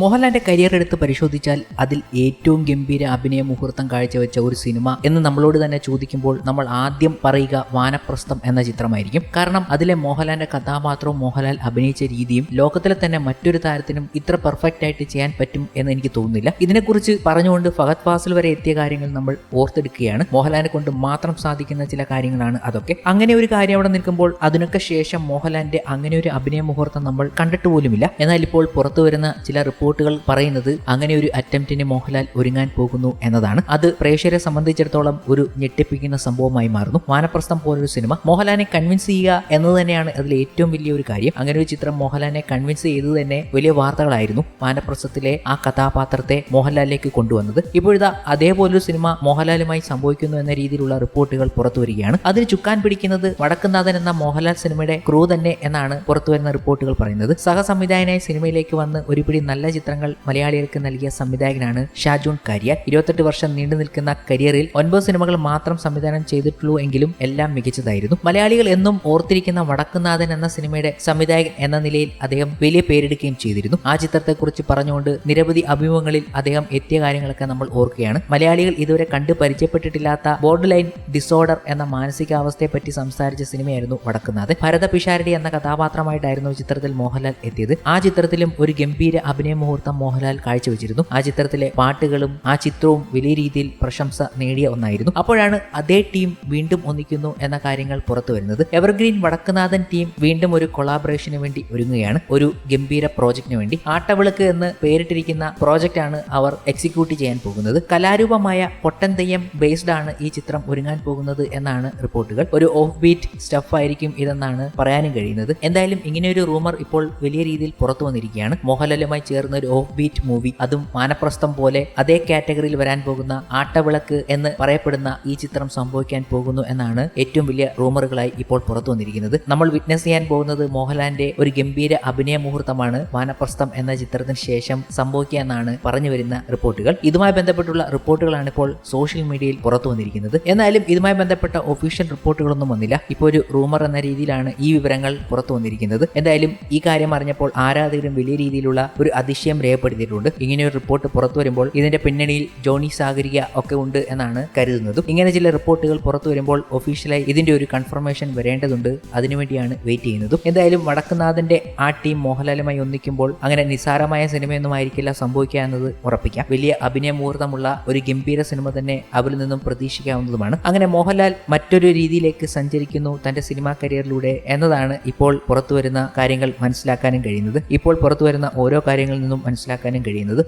മോഹൻലാലിന്റെ കരിയർ എടുത്ത് പരിശോധിച്ചാൽ അതിൽ ഏറ്റവും ഗംഭീര അഭിനയ മുഹൂർത്തം കാഴ്ചവെച്ച ഒരു സിനിമ എന്ന് നമ്മളോട് തന്നെ ചോദിക്കുമ്പോൾ നമ്മൾ ആദ്യം പറയുക വാനപ്രസ്ഥം എന്ന ചിത്രമായിരിക്കും. കാരണം അതിലെ മോഹൻലാലിന്റെ കഥാപാത്രവും മോഹൻലാൽ അഭിനയിച്ച രീതിയും ലോകത്തിലെ തന്നെ മറ്റൊരു താരത്തിനും ഇത്ര പെർഫെക്റ്റ് ആയിട്ട് ചെയ്യാൻ പറ്റും എന്ന് എനിക്ക് തോന്നുന്നില്ല. ഇതിനെക്കുറിച്ച് പറഞ്ഞുകൊണ്ട് ഫഹദ് ഫാസിൽ വരെ എത്തിയ കാര്യങ്ങൾ നമ്മൾ ഓർത്തെടുക്കുകയാണ്. മോഹൻലാലിനെ കൊണ്ട് മാത്രം സാധിക്കുന്ന ചില കാര്യങ്ങളാണ് അതൊക്കെ. അങ്ങനെ ഒരു കാര്യം അവിടെ നിൽക്കുമ്പോൾ അതിനൊക്കെ ശേഷം മോഹൻലാലിന്റെ അങ്ങനെ ഒരു അഭിനയ മുഹൂർത്തം നമ്മൾ കണ്ടിട്ട് പോലുമില്ല. എന്നാൽ ഇപ്പോൾ പുറത്തു വരുന്ന ചില റിപ്പോർട്ടുകൾ പറയുന്നത് അങ്ങനെ ഒരു അറ്റംപ്റ്റിന് മോഹൻലാൽ ഒരുങ്ങാൻ പോകുന്നു എന്നതാണ്. അത് പ്രേക്ഷകരെ സംബന്ധിച്ചിടത്തോളം ഒരു ഞെട്ടിപ്പിക്കുന്ന സംഭവമായി മാറുന്നു. വാനപ്രസ്ഥം പോലൊരു സിനിമ. മോഹൻലാലിനെ കൺവിൻസ് ചെയ്യുക എന്നത് തന്നെയാണ് അതിൽ ഏറ്റവും വലിയ ഒരു കാര്യം. അങ്ങനെ ഒരു ചിത്രം മോഹൻലാലിനെ കൺവിൻസ് ചെയ്തത് തന്നെ വലിയ വാർത്തകളായിരുന്നു വാനപ്രസ്ഥത്തിലെ ആ കഥാപാത്രത്തെ മോഹൻലാലിലേക്ക് കൊണ്ടുവന്നത്. ഇപ്പോഴിതാ അതേപോലൊരു സിനിമ മോഹൻലാലുമായി സംഭവിക്കുന്നു എന്ന രീതിയിലുള്ള റിപ്പോർട്ടുകൾ പുറത്തു വരികയാണ്. അതിന് ചുക്കാൻ പിടിക്കുന്നത് വടക്കുന്നാഥൻ എന്ന മോഹൻലാൽ സിനിമയുടെ ക്രൂ തന്നെ എന്നാണ് പുറത്തു വരുന്ന റിപ്പോർട്ടുകൾ പറയുന്നത്. സഹസംവിധായകനായി സിനിമയിലേക്ക് വന്ന് ഒരുപിടി നല്ല ചിത്രങ്ങൾ മലയാളികൾക്ക് നൽകിയ സംവിധായകനാണ് ഷാജോൺ കരിയർ. ഇരുപത്തെട്ട് വർഷം നീണ്ടു നിൽക്കുന്ന കരിയറിൽ ഒൻപത് സിനിമകൾ മാത്രം സംവിധാനം ചെയ്തിട്ടുള്ളൂ എങ്കിലും എല്ലാം മികച്ചതായിരുന്നു. മലയാളികൾ എന്നും ഓർത്തിരിക്കുന്ന വടക്കുനാഥൻ എന്ന സിനിമയുടെ സംവിധായകൻ എന്ന നിലയിൽ അദ്ദേഹം വലിയ പേരെടുക്കുകയും ചെയ്തിരുന്നു. ആ ചിത്രത്തെക്കുറിച്ച് പറഞ്ഞുകൊണ്ട് നിരവധി അഭിമുഖങ്ങളിൽ അദ്ദേഹം എത്തിയ കാര്യങ്ങളൊക്കെ നമ്മൾ ഓർക്കുകയാണ്. മലയാളികൾ ഇതുവരെ കണ്ടു പരിചയപ്പെട്ടിട്ടില്ലാത്ത ബോർഡർ ലൈൻ ഡിസോർഡർ എന്ന മാനസികാവസ്ഥയെ പറ്റി സംസാരിച്ച സിനിമയായിരുന്നു വടക്കുനാഥൻ. ഭരത പിഷാരടി എന്ന കഥാപാത്രമായിട്ടായിരുന്നു ചിത്രത്തിൽ മോഹൻലാൽ എത്തിയത്. ആ ചിത്രത്തിലും ഒരു ഗംഭീര അഭിനയ മുഹൂർത്തം മോഹൻലാൽ കാഴ്ചവെച്ചിരുന്നു. ആ ചിത്രത്തിലെ പാട്ടുകളും ആ ചിത്രവും വലിയ രീതിയിൽ പ്രശംസ നേടിയ ഒന്നായിരുന്നു. അപ്പോഴാണ് അതേ ടീം വീണ്ടും ഒന്നിക്കുന്നു എന്ന കാര്യങ്ങൾ പുറത്തു വരുന്നത്. എവർഗ്രീൻ വടക്കുനാഥൻ ടീം വീണ്ടും ഒരു കൊളാബറേഷന് വേണ്ടി ഒരുങ്ങുകയാണ്. ഒരു ഗംഭീര പ്രോജക്റ്റിന് വേണ്ടി. ആട്ടവിളക്ക് എന്ന് പേരിട്ടിരിക്കുന്ന പ്രോജക്റ്റ് ആണ് അവർ എക്സിക്യൂട്ട് ചെയ്യാൻ പോകുന്നത്. കലാരൂപമായ പൊട്ടൻ തെയ്യം ബേസ്ഡ് ആണ് ഈ ചിത്രം ഒരുങ്ങാൻ പോകുന്നത് എന്നാണ് റിപ്പോർട്ടുകൾ. ഒരു ഓഫ് ബീറ്റ് സ്റ്റഫ് ആയിരിക്കും ഇതെന്നാണ് പറയാനും കഴിയുന്നത്. എന്തായാലും ഇങ്ങനെ ഒരു റൂമർ ഇപ്പോൾ വലിയ രീതിയിൽ പുറത്തു വന്നിരിക്കുകയാണ്. മോഹൻലാലുമായി ചേർന്ന ഒരു ഓഫ് ബീറ്റ് മൂവി അതും മാനപ്രസ്ഥം പോലെ അതേ കാറ്റഗറിയിൽ വരാൻ പോകുന്ന ആട്ടവിളക്ക് എന്ന് പറയപ്പെടുന്ന ഈ ചിത്രം സംഭവിക്കാൻ പോകുന്നു എന്നാണ് ഏറ്റവും വലിയ റൂമറുകളായി ഇപ്പോൾ പുറത്തു വന്നിരിക്കുന്നത്. നമ്മൾ വിറ്റ്നസ് ചെയ്യാൻ പോകുന്നത് മോഹൻലാലിന്റെ ഒരു ഗംഭീര അഭിനയ മുഹൂർത്തമാണ് വാനപ്രസ്ഥം എന്ന ചിത്രത്തിന് ശേഷം സംഭവിക്കുക എന്നാണ് പറഞ്ഞു വരുന്ന റിപ്പോർട്ടുകൾ. ഇതുമായി ബന്ധപ്പെട്ടുള്ള റിപ്പോർട്ടുകളാണ് ഇപ്പോൾ സോഷ്യൽ മീഡിയയിൽ പുറത്തു വന്നിരിക്കുന്നത്. എന്നാലും ഇതുമായി ബന്ധപ്പെട്ട ഒഫീഷ്യൽ റിപ്പോർട്ടുകളൊന്നും വന്നില്ല. ഇപ്പോൾ ഒരു റൂമർ എന്ന രീതിയിലാണ് ഈ വിവരങ്ങൾ പുറത്തു വന്നിരിക്കുന്നത്. എന്തായാലും ഈ കാര്യം അറിഞ്ഞപ്പോൾ ആരാധകരും വലിയ രീതിയിലുള്ള ഒരു അതിശയം രേഖപ്പെടുത്തിയിട്ടുണ്ട്. ഇങ്ങനെ ഒരു റിപ്പോർട്ട് പുറത്തു വരുമ്പോൾ ഇതിന്റെ പിന്നണിയിൽ ജോണി സാഗരിക ഒക്കെ ഉണ്ട് എന്നാണ് കരുതുന്നതും. ഇങ്ങനെ ചില റിപ്പോർട്ടുകൾ പുറത്തു വരുമ്പോൾ ഒഫീഷ്യലായി ഇതിന്റെ ഒരു കൺഫർമേഷൻ വരേണ്ടതുണ്ട്. അതിനുവേണ്ടിയാണ് വെയിറ്റ് ചെയ്യുന്നതും. എന്തായാലും വടക്കുനാഥന്റെ ആ ടീം മോഹൻലാലുമായി ഒന്നിക്കുമ്പോൾ അങ്ങനെ നിസാരമായ സിനിമയൊന്നും ആയിരിക്കില്ല സംഭവിക്കുക എന്നത് ഉറപ്പിക്കാം. വലിയ അഭിനയ മുഹൂർത്തമുള്ള ഒരു ഗംഭീര സിനിമ തന്നെ അവരിൽ നിന്നും പ്രതീക്ഷിക്കാവുന്നതുമാണ്. അങ്ങനെ മോഹൻലാൽ മറ്റൊരു രീതിയിലേക്ക് സഞ്ചരിക്കുന്നു തന്റെ സിനിമാ കരിയറിലൂടെ എന്നതാണ് ഇപ്പോൾ പുറത്തു വരുന്ന കാര്യങ്ങൾ മനസ്സിലാക്കാനും കഴിയുന്നത്. ഇപ്പോൾ പുറത്തു വരുന്ന ഓരോ കാര്യങ്ങളിൽ നിന്നും മനസ്സിലാക്കാനും കഴിയുന്നത്.